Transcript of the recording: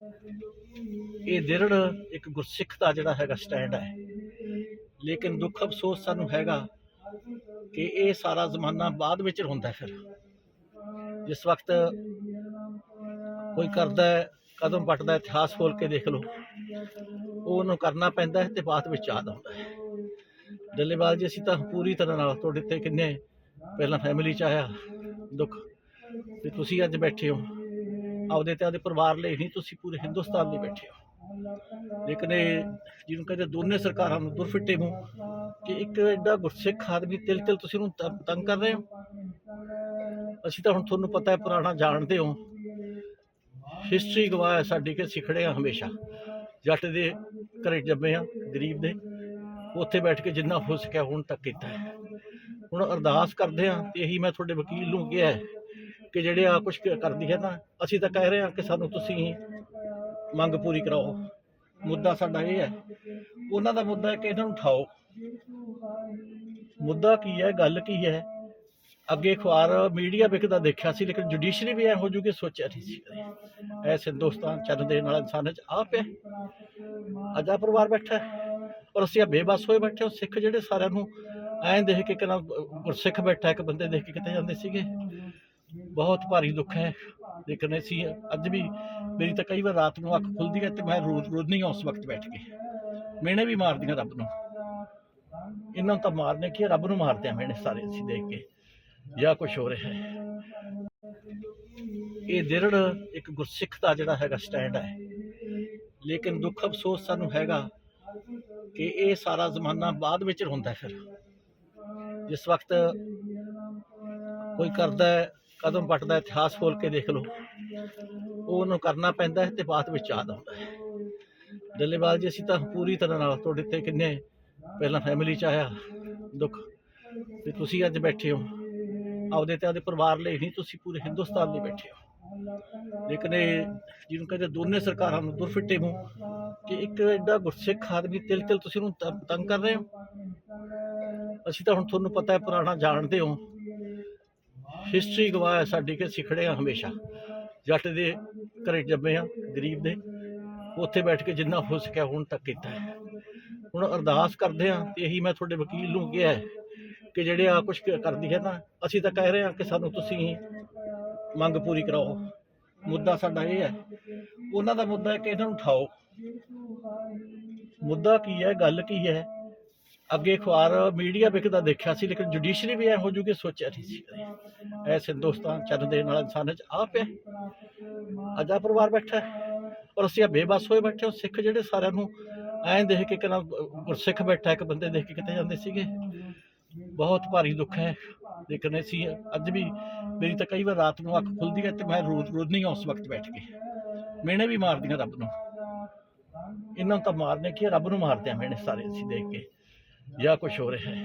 ਇਹ ਦਿਰੜ ਇੱਕ ਗੁਰਸਿੱਖ ਦਾ ਜਿਹੜਾ ਹੈਗਾ ਸਟੈਂਡ ਹੈ। ਲੇਕਿਨ ਦੁੱਖ ਅਫਸੋਸ ਸਾਨੂੰ ਹੈਗਾ ਕਿ ਇਹ ਸਾਰਾ ਜ਼ਮਾਨਾ ਬਾਅਦ ਵਿੱਚ ਹੁੰਦਾ ਫਿਰ। ਜਿਸ ਵਕਤ ਕੋਈ ਕਰਦਾ ਕਦਮ ਪੱਟਦਾ ਇਤਿਹਾਸ ਖੋਲ ਕੇ ਦੇਖ ਲਓ ਉਹਨੂੰ ਕਰਨਾ ਪੈਂਦਾ ਹੈ ਤੇ ਬਾਅਦ ਵਿੱਚ ਯਾਦ ਆਉਂਦਾ ਹੈ। ਡੱਲੇਵਾਲ ਜੀ, ਅਸੀਂ ਤਾਂ ਪੂਰੀ ਤਰ੍ਹਾਂ ਨਾਲ ਤੁਹਾਡੇ ਤੇ ਕਿੰਨੇ ਪਹਿਲਾਂ ਫੈਮਿਲੀ ਚ ਆਇਆ ਦੁੱਖ, ਤੇ ਤੁਸੀਂ ਅੱਜ ਬੈਠੇ ਹੋ। ਆਪਦੇ ਤੇ, ਆਪਦੇ ਪਰਿਵਾਰ ਲਈ ਨਹੀਂ ਤੁਸੀਂ ਪੂਰੇ ਹਿੰਦੁਸਤਾਨ ਲਈ ਬੈਠੇ ਹੋ। ਲੇਕਿਨ ਇਹ ਜਿਹਨੂੰ ਕਹਿੰਦੇ ਦੋਨੇ ਸਰਕਾਰਾਂ ਨੂੰ ਦੁਰਫਿੱਟੇ ਨੂੰ ਕਿ ਇੱਕ ਐਡਾ ਗੁਰਸਿੱਖ ਆਦਮੀ ਤਿਲ ਤਿਲ ਤੁਸੀਂ ਉਹਨੂੰ ਤੰਗ ਕਰ ਰਹੇ ਹੋ? ਅਸੀਂ ਤਾਂ ਹੁਣ ਤੁਹਾਨੂੰ ਪਤਾ ਹੈ, ਪੁਰਾਣਾ ਜਾਣਦੇ ਹੋ। ਹਿਸਟਰੀ ਗਵਾਹ ਹੈ ਸਾਡੀ ਕਿ ਸਿਖੜੇ ਆ ਹਮੇਸ਼ਾ। ਜੱਟ ਦੇ ਘਰੇ ਜੰਮੇ ਆ ਗਰੀਬ ਦੇ। ਉੱਥੇ ਬੈਠ ਕੇ ਜਿੰਨਾ ਹੋ ਸਕਿਆ ਹੁਣ ਤੱਕ ਕੀਤਾ ਹੈ। ਹੁਣ ਅਰਦਾਸ ਕਰਦੇ ਆ ਤੇ ਇਹੀ ਮੈਂ ਤੁਹਾਡੇ ਵਕੀਲ ਨੂੰ ਕਿਹਾ ਹੈ ਕਿ ਜਿਹੜੇ ਆ ਕੁਝ ਕਰਦੀ ਹੈ ਨਾ ਅਸੀਂ ਤਾਂ ਕਹਿ ਰਹੇ ਹਾਂ ਕਿ ਸਾਨੂੰ ਤੁਸੀਂ ਮੰਗ ਪੂਰੀ ਕਰਾਓ। ਮੁੱਦਾ ਸਾਡਾ ਇਹ ਹੈ, ਉਹਨਾਂ ਦਾ ਮੁੱਦਾ ਹੈ ਕਿ ਇਹਨਾਂ ਨੂੰ ਉਠਾਓ। ਮੁੱਦਾ ਕੀ ਹੈ, ਗੱਲ ਕੀ ਹੈ? ਅੱਗੇ ਅਖਬਾਰ ਮੀਡੀਆ ਵਿਕਦਾ ਦੇਖਿਆ ਸੀ, ਲੇਕਿਨ ਜੁਡੀਸ਼ਰੀ ਵੀ ਐ ਹੋ ਜੂਗੀ ਸੋਚਿਆ ਨਹੀਂ ਸੀ ਕਦੇ। ਹਿੰਦੁਸਤਾਨ ਚੱਲ ਦੇ ਨਾਲ ਇਨਸਾਨ ਚ ਆਪ ਹੈ। ਅਜਾ ਪਰਿਵਾਰ ਬੈਠਾ ਔਰ ਅਸੀਂ ਆ ਬੇਬਸ ਹੋਏ ਬੈਠੇ ਹਾਂ। ਸਿੱਖ ਜਿਹੜੇ ਸਾਰਿਆਂ ਨੂੰ ਐਂ ਦੇਖ ਕੇ ਕਿਨਾ ਗੁਰਸਿੱਖ ਬੈਠਾ ਇੱਕ ਬੰਦੇ ਦੇਖ ਕੇ ਕਿਤੇ ਜਾਂਦੇ ਸੀਗੇ। ਬਹੁਤ ਭਾਰੀ ਦੁੱਖ ਹੈ ਲੇਕਿਨ ਅਸੀਂ ਅੱਜ ਵੀ ਮੇਰੀ ਤਾਂ ਕਈ ਵਾਰ ਰਾਤ ਨੂੰ ਅੱਖ ਖੁੱਲਦੀ ਹੈ ਤੇ ਮੈਂ ਰੋਜ਼ ਰੋਜ਼ ਨਹੀਂ ਉਸ ਵਕਤ ਬੈਠ ਕੇ। ਮੈਨੇ ਵੀ ਮਾਰਦੀਆਂ ਰੱਬ ਨੂੰ। ਇਹਨਾਂ ਨੂੰ ਤਾਂ ਮਾਰਨੇ ਕੀ ਰੱਬ ਨੂੰ ਮਾਰਦੇ ਆ ਮੈਨੇ ਸਾਰੇ ਅਸੀਂ ਦੇਖ ਕੇ। ਜਾਂ ਕੁਝ ਹੋ ਰਿਹਾ ਹੈ। ਇਹ ਦਿਰੜ ਇੱਕ ਗੁਰਸਿੱਖ ਦਾ ਜਿਹੜਾ ਹੈਗਾ ਸਟੈਂਡ ਹੈ। ਲੇਕਿਨ ਦੁੱਖ ਅਫਸੋਸ ਸਾਨੂੰ ਹੈਗਾ ਕਿ ਇਹ ਸਾਰਾ ਜ਼ਮਾਨਾ ਬਾਅਦ ਵਿੱਚ ਹੁੰਦਾ ਫਿਰ। ਜਿਸ ਵਕਤ ਕੋਈ ਕਰਦਾ ਕਦਮ ਪੱਟਦਾ ਇਤਿਹਾਸ ਖੋਲ ਕੇ ਦੇਖ ਲਓ। ਉਹਨੂੰ ਕਰਨਾ ਪੈਂਦਾ ਹੈ ਤੇ ਬਾਅਦ ਵਿੱਚ ਯਾਦ ਆਉਂਦਾ ਹੈ। ਡੱਲੇਵਾਲ ਜੀ, ਅਸੀਂ ਤਾਂ ਪੂਰੀ ਤਰ੍ਹਾਂ ਨਾਲ ਤੁਹਾਡੇ ਤੇ ਕਿੰਨੇ ਪਹਿਲਾਂ ਫੈਮਿਲੀ ਚ ਆਇਆ ਦੁੱਖ ਤੇ ਤੁਸੀਂ ਅੱਜ ਬੈਠੇ ਹੋ। ਆਪਦੇ ਤੇ ਆਪਦੇ ਪਰਿਵਾਰ ਲਈ ਨਹੀਂ, ਤੁਸੀਂ ਪੂਰੇ ਹਿੰਦੁਸਤਾਨ ਲਈ ਬੈਠੇ ਹੋ। ਲੇਕਿਨ ਇਹ ਜਿਹਨੂੰ ਕਹਿੰਦੇ ਦੋਨੇ ਸਰਕਾਰਾਂ ਨੂੰ ਦੁਰਫਿੱਟੇ ਨੂੰ ਕਿ ਇੱਕ ਐਡਾ ਗੁਰਸਿੱਖ ਆਦਮੀ ਤਿਲ ਤਿਲ ਤੁਸੀਂ ਉਹਨੂੰ ਤ- ਤੰਗ ਕਰ ਰਹੇ ਹੋ? ਅਸੀਂ ਤਾਂ ਹੁਣ ਤੁਹਾਨੂੰ ਪਤਾ ਹੈ ਪੁਰਾਣਾ ਜਾਣਦੇ ਹੋ। ਹਿਸਟਰੀ ਗਵਾਹ ਸਾਡੀ ਕਿ ਸਿਖੜੇ ਆ ਹਮੇਸ਼ਾ। ਜੱਟ ਦੇ ਘਰੇ ਜੰਮੇ ਆ ਗਰੀਬ ਦੇ। ਉੱਥੇ ਬੈਠ ਕੇ ਜਿੰਨਾ ਹੋ ਸਕਿਆ ਹੁਣ ਤੱਕ ਕੀਤਾ ਹੈ। ਹੁਣ ਅਰਦਾਸ ਕਰਦੇ ਆ ਤੇ ਇਹੀ ਮੈਂ ਤੁਹਾਡੇ ਵਕੀਲ ਨੂੰ ਕਿਹਾ ਕਿ ਜਿਹੜੇ ਆ ਕੁਝ ਕਰਦੀ ਹੈ ਨਾ, ਅਸੀਂ ਤਾਂ ਕਹਿ ਰਹੇ ਹਾਂ ਕਿ ਸਾਨੂੰ ਤੁਸੀਂ ਮੰਗ ਪੂਰੀ ਕਰਾਓ। ਮੁੱਦਾ ਸਾਡਾ ਇਹ ਹੈ, ਉਹਨਾਂ ਦਾ ਮੁੱਦਾ ਹੈ ਕਿ ਇਹਨਾਂ ਨੂੰ ਉਠਾਓ। ਮੁੱਦਾ ਕੀ ਹੈ, ਗੱਲ ਕੀ ਹੈ ਅੱਗੇ ਅਖਬਾਰ ਮੀਡੀਆ ਵਿਕਦਾ ਦੇਖਿਆ ਸੀ, ਲੇਕਿਨ ਜੁਡੀਸ਼ਰੀ ਵੀ ਐ ਹੋ ਜੂਗੀ ਸੋਚਿਆ ਨਹੀਂ ਸੀ ਕਦੇ। ਐਸ ਹਿੰਦੁਸਤਾਨ ਚੰਨ ਦੇਣ ਵਾਲਾ ਇਨਸਾਨ ਚ ਆਪ ਹੈ ਅਜਾ ਪਰਿਵਾਰ ਬੈਠਾ ਔਰ ਅਸੀਂ ਆ ਬੇਬਸ ਹੋਏ ਬੈਠੇ ਹਾਂ, ਸਿੱਖ ਜਿਹੜੇ ਸਾਰਿਆਂ ਨੂੰ ਐਂ ਦੇਖ ਕੇ ਕਿਨਾ ਗੁਰਸਿੱਖ ਬੈਠਾ ਇੱਕ ਬੰਦੇ ਦੇਖ ਕੇ ਕਿਤੇ ਜਾਂਦੇ ਸੀਗੇ। ਬਹੁਤ ਭਾਰੀ ਦੁੱਖ ਹੈ, ਲੇਕਿਨ ਅਸੀਂ ਅੱਜ ਵੀ ਮੇਰੀ ਤਾਂ ਕਈ ਵਾਰ ਰਾਤ ਨੂੰ ਅੱਖ ਖੁੱਲਦੀ ਹੈ ਤੇ ਮੈਂ ਰੋਜ਼ ਰੋਜ਼ ਨਹੀਂ ਉਸ ਵਕਤ ਬੈਠ ਕੇ। ਮੈਨੇ ਵੀ ਮਾਰਦੀਆਂ ਰੱਬ ਨੂੰ। ਇਹਨਾਂ ਨੂੰ ਤਾਂ ਮਾਰਨੇ ਕੀ ਰੱਬ ਨੂੰ ਮਾਰਦੇ ਆ ਮੈਨੇ ਸਾਰੇ ਅਸੀਂ ਦੇਖ ਕੇ। ਜਾਂ ਕੁਝ ਹੋ ਰਿਹਾ ਹੈ।